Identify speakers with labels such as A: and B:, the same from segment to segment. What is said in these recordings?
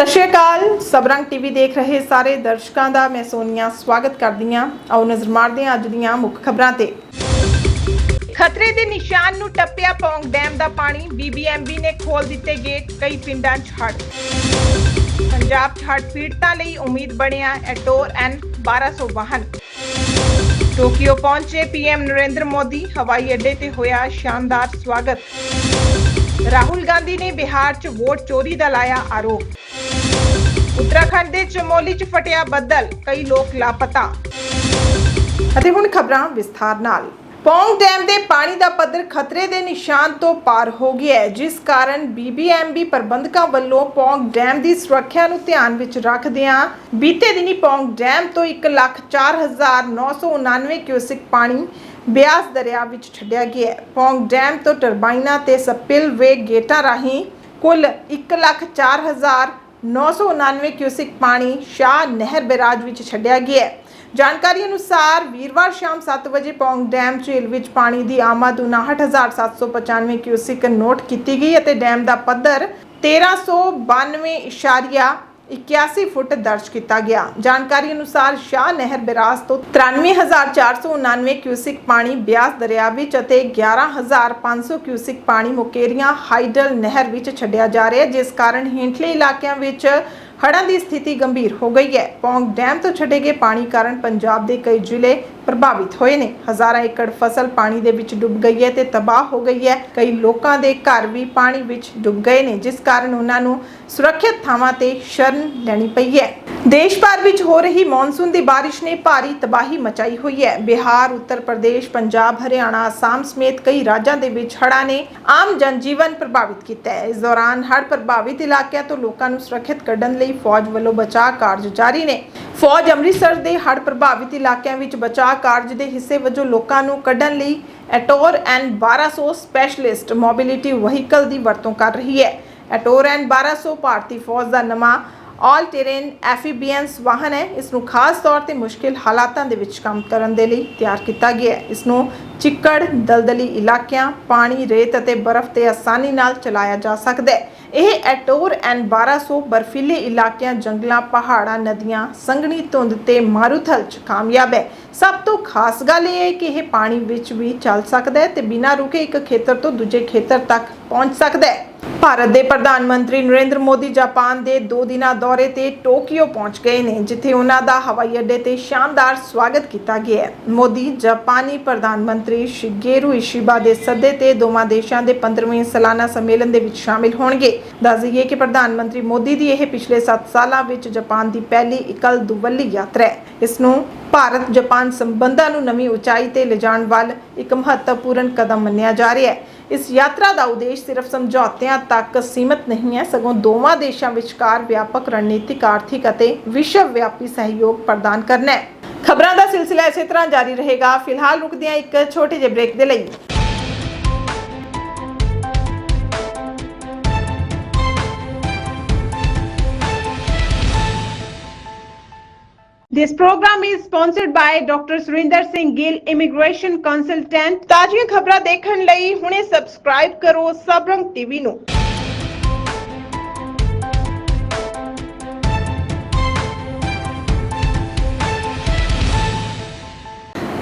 A: ਸਤਿ ਸ਼੍ਰੀ ਅਕਾਲ। ਸਬਰੰਗ ਟੀਵੀ ਦੇਖ ਰਹੇ ਸਾਰੇ ਦਰਸ਼ਕਾਂ ਦਾ ਮੈਂ ਸੋਨੀਆ ਸਵਾਗਤ ਕਰਦੀ ਹਾਂ। ਆਓ ਨਜ਼ਰ ਮਾਰਦੇ ਹਾਂ ਅੱਜ ਦੀਆਂ ਮੁੱਖ ਖਬਰਾਂ ਤੇ। ਖਤਰੇ ਦੇ ਨਿਸ਼ਾਨ ਨੂੰ ਟੱਪਿਆ ਪੌਂਗ ਡੈਮ ਦਾ ਪਾਣੀ। ਬੀਬੀਐਮਬੀ ਨੇ ਖੋਲ ਦਿੱਤੇ ਗੇਟ, ਕਈ ਪਿੰਡਾਂ 'ਚ ਹੜ੍ਹ। ਪੰਜਾਬ 'ਚ ਹੜ੍ਹ ਪੀੜਤਾਂ ਲਈ ਉਮੀਦ ਬਣਿਆ ਐਟੋਰ ਐਨ 1200 ਵਾਹਨ ਟੋਕੀਓ ਪਹੁੰਚੇ ਪੀਐਮ ਨਰਿੰਦਰ ਮੋਦੀ। ਹਵਾਈ ਅੱਡੇ ਤੇ ਹੋਇਆ ਸ਼ਾਨਦਾਰ ਸਵਾਗਤ। ਰਾਹੁਲ ਗਾਂਧੀ ਨੇ ਬਿਹਾਰ 'ਚ ਵੋਟ ਚੋਰੀ ਦਾ ਲਾਇਆ ਆਰੋਪ। ਉੱਤਰਾਖੰਡ ਦੇ ਚਮੋਲੀ 'ਚ ਫਟਿਆ ਬੱਦਲ, ਕਈ ਲੋਕ ਲਾਪਤਾ। ਅਤੇ ਹੁਣ ਖਬਰਾਂ ਵਿਸਥਾਰ ਨਾਲ। ਪੌਂਗ ਡੈਮ ਦੇ ਪਾਣੀ ਦਾ ਪੱਧਰ ਖਤਰੇ ਦੇ ਨਿਸ਼ਾਨ ਤੋਂ ਪਾਰ ਹੋ ਗਿਆ ਹੈ, ਜਿਸ ਕਾਰਨ ਬੀਬੀਐਮਬੀ ਪ੍ਰਬੰਧਕਾਂ ਵੱਲੋਂ ਪੌਂਗ ਡੈਮ ਦੀ ਸੁਰੱਖਿਆ ਨੂੰ ਧਿਆਨ ਵਿੱਚ ਰੱਖਦਿਆਂ ਬੀਤੇ ਦਿਨੀ ਪੌਂਗ ਡੈਮ ਤੋਂ 104999 ਕਿਊਸਿਕ ਪਾਣੀ ਬਿਆਸ ਦਰਿਆ ਵਿੱਚ ਛੱਡਿਆ ਗਿਆ ਹੈ। ਪੌਂਗ ਡੈਮ ਤੋਂ ਟਰਬਾਈਨਾਂ ਤੇ ਸਪਿਲਵੇ ਗੇਟਾਂ ਰਾਹੀਂ ਕੁੱਲ 104999 ਕਿਊਸਿਕ ਪਾਣੀ ਸ਼ਾਹ ਨਹਿਰ ਬੈਰਾਜ ਵਿੱਚ ਛੱਡਿਆ ਗਿਆ ਹੈ। ਜਾਣਕਾਰੀ ਅਨੁਸਾਰ ਵੀਰਵਾਰ ਸ਼ਾਮ 7 ਵਜੇ ਪੌਂਗ ਡੈਮ ਝੀਲ ਵਿੱਚ ਪਾਣੀ ਦੀ ਆਮਦ 59795 ਕਿਊਸਿਕ ਨੋਟ ਕੀਤੀ ਗਈ ਅਤੇ ਡੈਮ ਦਾ ਪੱਧਰ 1392.81 ਫੁੱਟ ਦਰਜ ਕੀਤਾ ਗਿਆ। ਜਾਣਕਾਰੀ ਅਨੁਸਾਰ ਸ਼ਾਹ ਨਹਿਰ ਬਿਰਾਸ ਤੋਂ 93499 ਕਿਊਸਿਕ ਪਾਣੀ ਬਿਆਸ ਦਰਿਆ ਵਿੱਚ ਅਤੇ 11500 ਕਿਊਸਿਕ ਪਾਣੀ ਮੁਕੇਰੀਆਂ ਹਾਈਡਲ ਨਹਿਰ ਵਿੱਚ ਛੱਡਿਆ ਜਾ ਰਿਹਾ ਹੈ, ਜਿਸ ਕਾਰਨ ਹੇਠਲੇ ਇਲਾਕਿਆਂ ਵਿੱਚ ਹੜ੍ਹਾਂ ਦੀ ਸਥਿਤੀ ਗੰਭੀਰ ਹੋ ਗਈ ਹੈ। ਪੌਂਗ ਡੈਮ ਤੋਂ ਛੱਡੇ ਗਏ ਪਾਣੀ ਕਾਰਨ ਪੰਜਾਬ ਦੇ ਕਈ ਜ਼ਿਲ੍ਹੇ ਪ੍ਰਭਾਵਿਤ ਹੋਏ ਨੇ। ਹਜ਼ਾਰਾਂ ਏਕੜ ਫਸਲ ਪਾਣੀ ਦੇ ਵਿੱਚ ਡੁੱਬ ਗਈ ਹੈ ਤੇ ਤਬਾਹ ਹੋ ਗਈ ਹੈ। ਕਈ ਲੋਕਾਂ ਦੇ ਘਰ ਵੀ ਪਾਣੀ ਵਿੱਚ ਡੁੱਬ ਗਏ ਨੇ, ਜਿਸ ਕਾਰਨ ਉਹਨਾਂ ਨੂੰ ਸੁਰੱਖਿਅਤ ਥਾਵਾਂ ਤੇ ਸ਼ਰਨ ਲੈਣੀ ਪਈ ਹੈ। ਦੇਸ਼ ਭਰ ਵਿੱਚ ਹੋ ਰਹੀ ਮੌਨਸੂਨ ਦੀ ਬਾਰਿਸ਼ ਨੇ ਭਾਰੀ ਤਬਾਹੀ ਮਚਾਈ ਹੋਈ ਹੈ। ਬਿਹਾਰ, ਉੱਤਰ ਪ੍ਰਦੇਸ਼, ਪੰਜਾਬ, ਹਰਿਆਣਾ, ਅਸਾਮ ਸਮੇਤ ਕਈ ਰਾਜਾਂ ਦੇ ਵਿੱਚ ਹੜ੍ਹਾਂ ਨੇ ਆਮ ਜਨਜੀਵਨ ਪ੍ਰਭਾਵਿਤ ਕੀਤਾ ਹੈ। ਇਸ ਦੌਰਾਨ ਹੜ੍ਹ ਪ੍ਰਭਾਵਿਤ ਇਲਾਕਿਆਂ ਤੋਂ ਲੋਕਾਂ ਨੂੰ ਸੁਰੱਖਿਅਤ ਕੱਢਣ ਲਈ ਫੌਜ ਵੱਲੋਂ ਬਚਾਅ ਕਾਰਜ ਜਾਰੀ ਨੇ। ਫੌਜ ਅੰਮ੍ਰਿਤਸਰ ਦੇ ਹੜ੍ਹ ਪ੍ਰਭਾਵਿਤ ਇਲਾਕਿਆਂ ਵਿੱਚ ਬਚਾਅ ਕਾਰਜ ਦੇ ਹਿੱਸੇ ਵਜੋਂ ਲੋਕਾਂ ਨੂੰ ਕੱਢਣ ਲਈ ATOR N 1200 specialist mobility vehicle ਦੀ ਵਰਤੋਂ ਕਰ ਰਹੀ ਹੈ। ਐਟੋਰ ਐਨ 1200 ਭਾਰਤੀ ਫੌਜ ਦਾ ਨਵਾਂ ਆਲ ਟੇਰੇਨ ਐਫੀਬੀਐਂਸ ਵਾਹਨ ਹੈ। ਇਸ ਨੂੰ ਖਾਸ ਤੌਰ ਤੇ ਮੁਸ਼ਕਿਲ ਹਾਲਾਤਾਂ ਦੇ ਵਿੱਚ ਕੰਮ ਕਰਨ ਦੇ ਲਈ ਤਿਆਰ ਕੀਤਾ ਗਿਆ ਹੈ। ਇਸ ਨੂੰ ਚਿੱਕੜ, ਦਲਦਲੀ ਇਲਾਕਿਆਂ, ਪਾਣੀ, ਰੇਤ ਅਤੇ ਬਰਫ਼ ਤੇ ਆਸਾਨੀ ਨਾਲ ਚਲਾਇਆ ਜਾ ਸਕਦਾ ਹੈ। ਇਹ ਐਟੋਰ ਐਨ 1200 ਬਰਫੀਲੇ ਇਲਾਕਿਆਂ, ਜੰਗਲਾਂ, ਪਹਾੜਾਂ, ਨਦੀਆਂ, ਸੰਘਣੀ ਧੁੰਦ ਤੇ ਮਾਰੂਥਲ ਚ ਕਾਮਯਾਬ ਹੈ। ਸਭ ਤੋਂ ਖਾਸ ਗੱਲ ਇਹ ਹੈ ਕਿ ਇਹ ਪਾਣੀ ਵਿੱਚ ਵੀ ਚੱਲ ਸਕਦਾ ਹੈ ਤੇ ਬਿਨਾਂ ਰੁਕੇ ਇੱਕ ਖੇਤਰ ਤੋਂ ਦੂਜੇ ਖੇਤਰ ਤੱਕ ਪਹੁੰਚ ਸਕਦਾ ਹੈ। ਭਾਰਤ ਦੇ ਪ੍ਰਧਾਨ ਮੰਤਰੀ ਨਰਿੰਦਰ ਮੋਦੀ ਜਾਪਾਨ ਦੇ 2 ਦਿਨਾਂ ਦੌਰੇ ਤੇ ਟੋਕੀਓ ਪਹੁੰਚ ਗਏ ਨੇ, ਜਿੱਥੇ ਉਹਨਾਂ ਦਾ ਹਵਾਈ ਅੱਡੇ ਤੇ ਸ਼ਾਨਦਾਰ ਸਵਾਗਤ ਕੀਤਾ ਗਿਆ ਹੈ। ਮੋਦੀ ਜਾਪਾਨੀ ਪ੍ਰਧਾਨ ਮੰਤਰੀ ਸ਼ਿਗੇਰੂ ਇਸ਼ਿਬਾ ਦੇ ਸੱਦੇ ਤੇ ਦੋਵਾਂ ਦੇਸ਼ਾਂ ਦੇ 15ਵੇਂ ਸਾਲਾਨਾ ਸੰਮੇਲਨ ਦੇ ਵਿੱਚ ਸ਼ਾਮਿਲ ਹੋਣਗੇ। ਦੱਸ ਦਈਏ ਕਿ ਪ੍ਰਧਾਨ ਮੰਤਰੀ ਮੋਦੀ ਦੀ ਇਹ ਪਿਛਲੇ 7 ਸਾਲਾਂ ਵਿੱਚ ਜਾਪਾਨ ਦੀ ਪਹਿਲੀ ਇਕਲ ਦੁਵੱਲੀ ਯਾਤਰਾ ਹੈ। ਇਸ ਨੂੰ ਭਾਰਤ ਜਾਪਾਨ ਸੰਬੰਧਾਂ ਨੂੰ ਨਵੀਂ ਉਚਾਈ ਤੇ ਲਿਜਾਣ ਵੱਲ ਇੱਕ ਮਹੱਤਵਪੂਰਨ ਕਦਮ ਮੰਨਿਆ ਜਾ ਰਿਹਾ ਹੈ। ਇਸ ਯਾਤਰਾ ਦਾ ਉਦੇਸ਼ ਸਿਰਫ ਸਮਝੌਤਿਆਂ ਤੱਕ ਸੀਮਤ ਨਹੀਂ ਹੈ। ਸਗੋਂ ਦੋਵਾਂ ਦੇਸ਼ਾਂ ਵਿਚਕਾਰ ਵਿਆਪਕ ਰਣਨੀਤਿਕ, ਆਰਥਿਕ ਅਤੇ ਵਿਸ਼ਵ ਵਿਆਪੀ ਸਹਿਯੋਗ ਪ੍ਰਦਾਨ ਕਰਨਾ ਹੈ। ਖਬਰਾਂ ਦਾ ਸਿਲਸਿਲਾ ਇਸੇ ਤਰ੍ਹਾਂ ਜਾਰੀ ਰਹੇਗਾ। ਫਿਲਹਾਲ ਰੁਕਦੇ ਹਾਂ ਇੱਕ ਛੋਟੇ ਜਿਹੇ ਬ੍ਰੇਕ ਦੇ ਲਈ। This program is sponsored by Dr. Surinder Singh Gill, Immigration Consultant. ਤਾਜ਼ੀਆਂ ਖਬਰਾਂ ਦੇਖਣ ਲਈ ਹੁਣੇ ਸਬਸਕ੍ਰਾਈਬ ਕਰੋ ਸਬਰੰਗ ਟੀਵੀ ਨੂੰ।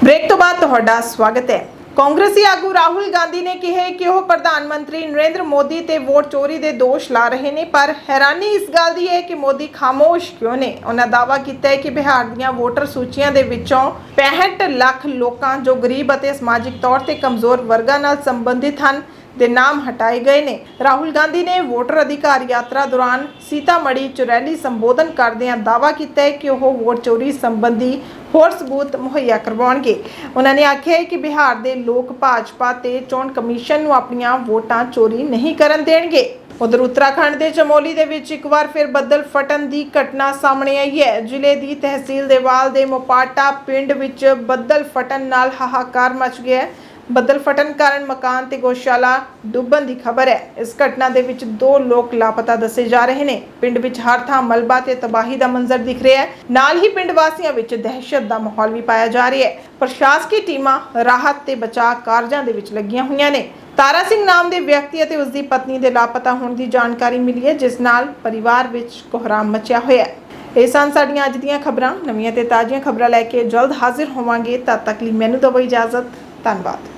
A: ਬ੍ਰੇਕ ਤੋਂ ਬਾਅਦ ਤੁਹਾਡਾ ਸਵਾਗਤ ਹੈ। ਕਾਂਗਰਸੀ ਆਗੂ ਰਾਹੁਲ ਗਾਂਧੀ ਨੇ ਕਿਹਾ ਕਿ ਉਹ ਪ੍ਰਧਾਨ ਮੰਤਰੀ ਨਰਿੰਦਰ ਮੋਦੀ ਤੇ ਵੋਟ ਚੋਰੀ ਦੇ ਦੋਸ਼ ਲਾ ਰਹੇ ਨੇ, ਪਰ ਹੈਰਾਨੀ ਇਸ ਗੱਲ ਦੀ ਹੈ ਕਿ ਮੋਦੀ ਖਾਮੋਸ਼ ਕਿਉਂ ਨੇ? ਉਹਨਾਂ ਦਾਅਵਾ ਕੀਤਾ ਹੈ ਕਿ ਬਿਹਾਰ ਦੀਆਂ ਵੋਟਰ ਸੂਚੀਆਂ ਦੇ ਵਿੱਚੋਂ 65 ਲੱਖ ਲੋਕਾਂ ਜੋ ਗਰੀਬ ਅਤੇ ਸਮਾਜਿਕ ਤੌਰ ਤੇ ਕਮਜ਼ੋਰ ਵਰਗਾਂ ਨਾਲ ਸੰਬੰਧਿਤ ਹਨ ਦੇ ਨਾਮ ਹਟਾਏ ਗਏ ਨੇ। ਰਾਹੁਲ ਗਾਂਧੀ ਨੇ ਵੋਟਰ ਅਧਿਕਾਰ ਯਾਤਰਾ ਦੌਰਾਨ ਸੀਤਾਮੜੀ ਚ ਰੈਲੀ ਸੰਬੋਧਨ ਕਰਦਿਆਂ ਦਾਅਵਾ ਕੀਤਾ ਹੈ ਕਿ ਉਹ ਵੋਟ ਚੋਰੀ ਸੰਬੰਧੀ ਹੋਰ ਸਬੂਤ ਮੁਹੱਈਆ ਕਰਵਾਉਣਗੇ। ਉਹਨਾਂ ਨੇ ਆਖਿਆ ਹੈ ਕਿ ਬਿਹਾਰ ਦੇ ਲੋਕ ਭਾਜਪਾ ਤੇ ਚੋਣ ਕਮਿਸ਼ਨ ਨੂੰ ਆਪਣੀਆਂ ਵੋਟਾਂ ਚੋਰੀ ਨਹੀਂ ਕਰਨ ਦੇਣਗੇ। ਉਧਰ ਉੱਤਰਾਖੰਡ ਦੇ ਚਮੋਲੀ ਦੇ ਵਿੱਚ ਇੱਕ ਵਾਰ ਫਿਰ ਬੱਦਲ ਫਟਣ ਦੀ ਘਟਨਾ ਸਾਹਮਣੇ ਆਈ ਹੈ। ਜ਼ਿਲ੍ਹੇ ਦੀ ਤਹਿਸੀਲ ਦੇਵਾਲ ਦੇ ਮੋਪਾਟਾ ਪਿੰਡ ਵਿੱਚ ਬੱਦਲ ਫਟਣ ਨਾਲ ਹਾਹਾਕਾਰ ਮਚ ਗਿਆ ਹੈ। ਬੱਦਲ ਫਟਣ ਕਾਰਨ ਮਕਾਨ ਤੇ ਗੋਸ਼ਾਲਾ ਡੁੱਬਣ ਦੀ ਖਬਰ ਹੈ। ਇਸ ਘਟਨਾ ਦੇ ਵਿੱਚ ਦੋ ਲੋਕ ਲਾਪਤਾ ਦੱਸੇ ਜਾ ਰਹੇ ਨੇ। ਪਿੰਡ ਵਿੱਚ ਹਰ ਥਾਂ ਮਲਬਾ ਤੇ ਤਬਾਹੀ ਦਾ ਮੰਜ਼ਰ ਦਿਖ ਰਿਹਾ ਹੈ। ਨਾਲ ਹੀ ਪਿੰਡ ਵਾਸੀਆਂ ਵਿੱਚ ਦਹਿਸ਼ਤ ਦਾ ਮਾਹੌਲ ਵੀ ਪਾਇਆ ਜਾ ਰਿਹਾ ਹੈ। ਪ੍ਰਸ਼ਾਸਕੀ ਟੀਮਾਂ ਰਾਹਤ ਤੇ ਬਚਾਅ ਕਾਰਜਾਂ ਦੇ ਵਿੱਚ ਲੱਗੀਆਂ ਹੋਈਆਂ ਨੇ। ਤਾਰਾ ਸਿੰਘ ਨਾਮ ਦੇ ਵਿਅਕਤੀ ਅਤੇ ਉਸ ਦੀ ਪਤਨੀ ਦੇ ਲਾਪਤਾ ਹੋਣ ਦੀ ਜਾਣਕਾਰੀ ਮਿਲੀ ਹੈ, ਜਿਸ ਨਾਲ ਪਰਿਵਾਰ ਵਿੱਚ ਕੋਹਰਾਮ ਮਚਿਆ ਹੋਇਆ ਹੈ। ਇਹ ਸਨ ਸਾਡੀਆਂ ਅੱਜ ਦੀਆਂ ਖਬਰਾਂ। ਨਵੀਆਂ ਤੇ ਤਾਜ਼ੀਆਂ ਖਬਰਾਂ ਲੈ ਕੇ ਜਲਦ ਹਾਜ਼ਰ ਹੋਵਾਂਗੇ। ਤਦ ਤੱਕ ਲਈ ਮੈਨੂੰ ਦਿਓ ਇਜਾਜ਼ਤ। ਧੰਨਵਾਦ।